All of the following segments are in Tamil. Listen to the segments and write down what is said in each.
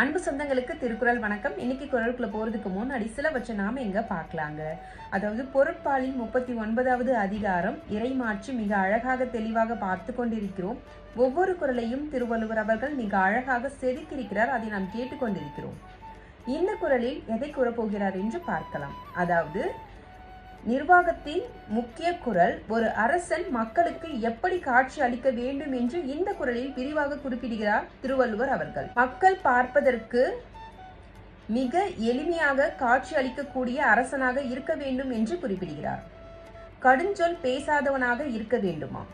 அன்பு சொந்தங்களுக்கு திருக்குறள் வணக்கம். இன்னைக்கு குரலுக்குள்ள போறதுக்கு முன்னாடி சிலவற்றை நாம எங்க பார்க்கலாங்க? அதாவது பொருட்பாலின் முப்பத்தி ஒன்பதாவது அதிகாரம் இறைமாற்றி மிக அழகாக தெளிவாக பார்த்து கொண்டிருக்கிறோம். ஒவ்வொரு குரலையும் திருவள்ளுவர் அவர்கள் மிக அழகாக செதுக்கியிருக்கிறார். அதை நாம் கேட்டுக்கொண்டிருக்கிறோம் இந்த குரலில் எதை கூறப்போகிறார் என்று பார்க்கலாம். அதாவது நிர்வாகத்தின் முக்கிய குரல் ஒரு அரசன் மக்களுக்கு எப்படி காட்சி அளிக்க வேண்டும் என்று இந்த குரலில் விரிவாக குறிப்பிடுகிறார் திருவள்ளுவர் அவர்கள். மக்கள் பார்ப்பதற்கு மிக எளிமையாக காட்சி அளிக்கக்கூடிய அரசனாக இருக்க வேண்டும் என்று குறிப்பிடுகிறார். கடுஞ்சொல் பேசாதவனாக இருக்க வேண்டுமா?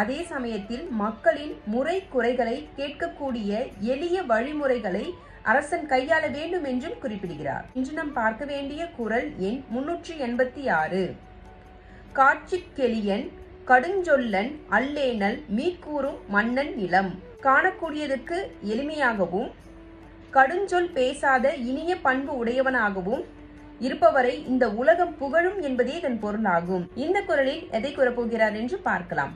அதே சமயத்தில் மக்களின் முறை குறைகளை கேட்கக்கூடிய எளிய வழிமுறைகளை அரசன் கையாள வேண்டும் என்றும் குறிப்பிடுகிறார். இன்று நாம் பார்க்க வேண்டிய குரல் எண் முன்னூற்றி எண்பத்தி ஆறு. காட்சி கெளியன் கடுஞ்சொல்லன் அல்லேனல் மீக்கூறும் மன்னன் நிலம். காணக்கூடியதற்கு எளிமையாகவும் கடுஞ்சொல் பேசாத இனிய பண்பு உடையவனாகவும் இருப்பவரை இந்த உலகம் புகழும் என்பதே இதன் பொருளாகும். இந்த குரலில் எதை கூறப்போகிறார் என்று பார்க்கலாம்.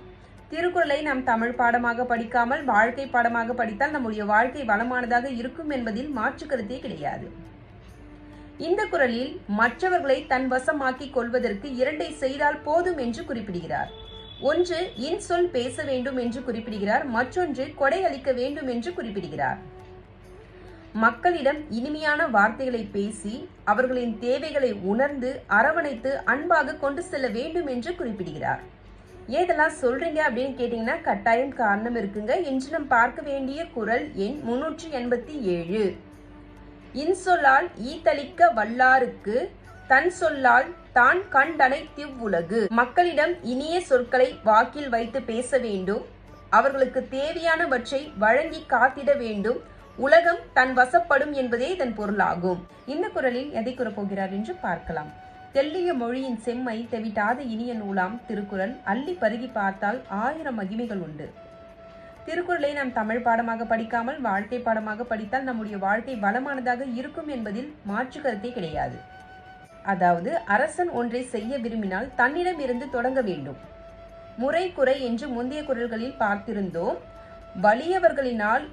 திருக்குறளை நாம் தமிழ் பாடமாக படிக்காமல் வாழ்க்கை பாடமாக படித்தால் நம்முடைய வாழ்க்கை வளமானதாக இருக்கும் என்பதில் மாற்று கருத்தே கிடையாது. இந்த குரலில் மற்றவர்களை தன் வசமாக்கிக் கொள்வதற்கு இரண்டை செய்தால் போதும் என்று குறிப்பிடுகிறார். ஒன்று இன்சொல் பேச வேண்டும் என்று குறிப்பிடுகிறார். மற்றொன்று கொடை அளிக்க வேண்டும் என்று குறிப்பிடுகிறார். மக்களிடம் இனிமையான வார்த்தைகளை பேசி அவர்களின் தேவைகளை உணர்ந்து அரவணைத்து அன்பாக கொண்டு செல்ல வேண்டும் என்று குறிப்பிடுகிறார். ஏதெல்லாம் சொல்றீங்க அப்படின்னு கேட்டீங்கன்னா கட்டாயம் காரணம் இருக்குங்க. இன்று நாம் பார்க்க வேண்டிய குரல் எண் முன்னூற்றி எண்பத்தி ஏழு. இன்சொல்லால் ஈத்தளிக்க வல்லாருக்கு தன் சொல்லால் தான் கண்டனை திவ்வுலகு மக்களிடம் இனிய சொற்களை வாக்கில் வைத்து பேச வேண்டும். அவர்களுக்கு தேவையானவற்றை வழங்கி காத்திட வேண்டும். உலகம் தன் வசப்படும் என்பதே இதன் பொருளாகும். இந்த குரலில் எதை கூறப்போகிறார் என்று பார்க்கலாம். தெல்லிய மொழியின் செம்மை தெவிட்டாத இனிய நூலாம் திருக்குறள் அள்ளி பருகி பார்த்தால் ஆயிரம் மகிமைகள் உண்டு. திருக்குறளை நாம் தமிழ் பாடமாக படிக்காமல் வாழ்க்கை பாடமாக படித்தால் நம்முடைய வாழ்க்கை வளமானதாக இருக்கும் என்பதில் மாற்று கருத்தே கிடையாது. அதாவது அரசன் ஒன்றை செய்ய விரும்பினால் தன்னிடம் இருந்து தொடங்க வேண்டும். முறை குறை என்று முந்தைய குரல்களில் பார்த்திருந்தோம். வலியவர்களினால்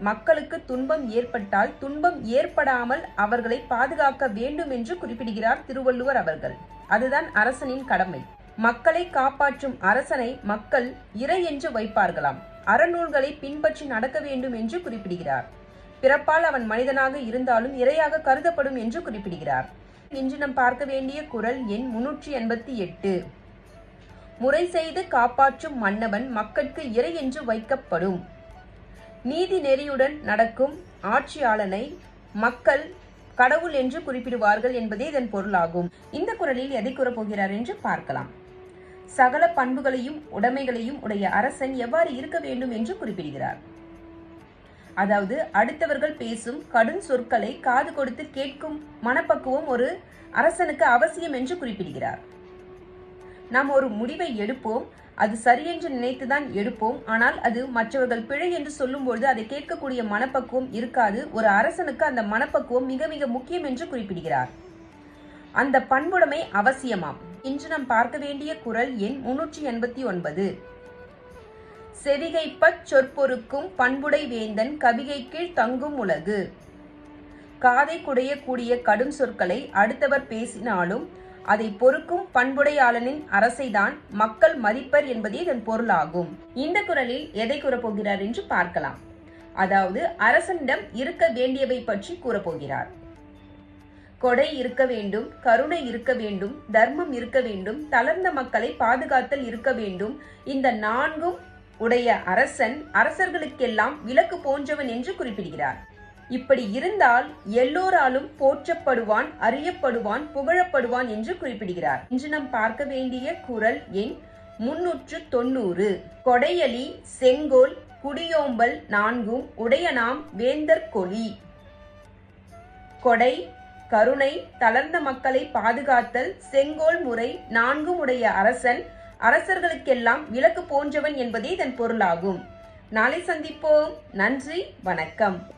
மக்களுக்கு துன்பம் ஏற்பட்டால் துன்பம் ஏற்படாமல் அவர்களை பாதுகாக்க வேண்டும் என்று குறிப்பிடுகிறார் திருவள்ளுவர் அவர்கள். அதுதான் அரசனின் கடமை. மக்களை காப்பாற்றும் அரசனை மக்கள் இறை என்று வைப்பார்களாம். அறநூல்களை பின்பற்றி நடக்க வேண்டும் என்று குறிப்பிடுகிறார். பிறப்பால் அவன் மனிதனாக இருந்தாலும் இரையாக கருதப்படும் என்று குறிப்பிடுகிறார். இன்று நாம் பார்க்க வேண்டிய குரல் எண் முன்னூற்றி எண்பத்தி எட்டு. முறை செய்து காப்பாற்றும் மன்னவன் மக்களுக்கு இறை என்று வைக்கப்படும். நீதி நெறியுடன் நடக்கும் ஆட்சியாளனை மக்கள் கடவுள் என்று குறிப்பிடுவார்கள் என்பதே இதன் பொருளாகும். இந்த குரலில் எதை கூறப்போகிறார் என்று பார்க்கலாம். சகல பண்புகளையும் உடைமைகளையும் உடைய அரசன் எவ்வாறு இருக்க வேண்டும் என்று குறிப்பிடுகிறார். அதாவது அடுத்தவர்கள் பேசும் கடும் சொற்களை காது கொடுத்து கேட்கும் மனப்பக்குவம் ஒரு அரசனுக்கு அவசியம் என்று குறிப்பிடுகிறார். நாம் ஒரு முடிவை எடுப்போம் அது சரியென்று நினைத்துதான் எடுப்போம் ஆனால் அது மற்றவர்கள் பிழை என்று சொல்லும்பொழுது அதை கேட்கக்கூடிய மனப்பக்குவம் இருக்காது. ஒரு அரசனுக்கு அந்த மனப்பக்குவம் மிக மிக முக்கியம் என்று குறிப்பிடுகிறார். அந்த பண்புடைமை அவசியமாம். இன்று நாம் பார்க்க வேண்டிய குரல் எண் முன்னூற்றி எண்பத்தி ஒன்பது. செவிகைப்பச் சொற்பொருக்கும் பண்புடை வேந்தன் கவிகை கீழ் தங்கும் உலகு. காதை குடையக்கூடிய கடும் சொற்களை அடுத்தவர் பேசினாலும் அதை பொறுக்கும் பண்புடையாளனின் அரசைதான் மக்கள் மதிப்பர் என்பதே இதன் பொருளாகும். இந்த குரலில் எதை கூறப்போகிறார் என்று பார்க்கலாம். அதாவது அரசனிடம் இருக்க வேண்டியவை பற்றி கூறப்போகிறார். கொடை இருக்க வேண்டும் கருணை இருக்க வேண்டும் தர்மம் இருக்க வேண்டும் தளர்ந்த மக்களை பாதுகாத்தல் இருக்க வேண்டும். இந்த நான்கும் உடைய அரசன் அரசர்களுக்கெல்லாம் விலக்கு போன்றவன் என்று குறிப்பிடுகிறார். இப்படி இருந்தால் எல்லோராலும் போற்றப்படுவான் அறியப்படுவான் புகழப்படுவான் என்று குறிப்பிடுகிறார். இன்று நாம் பார்க்க வேண்டிய குரல் எண் முன்னூற்று தொண்ணூறு. கொடையலி செங்கோல் குடியோம்பல் நான்கும் உடையனாம் வேந்தர் கொலி கொடை கருணை தளர்ந்த மக்களை பாதுகாத்தல் செங்கோல் முறை நான்கும் உடைய அரசன் அரசர்களுக்கெல்லாம் விளக்கு போன்றவன் என்பதே இதன் பொருளாகும். நாளை சந்திப்போம். நன்றி வணக்கம்.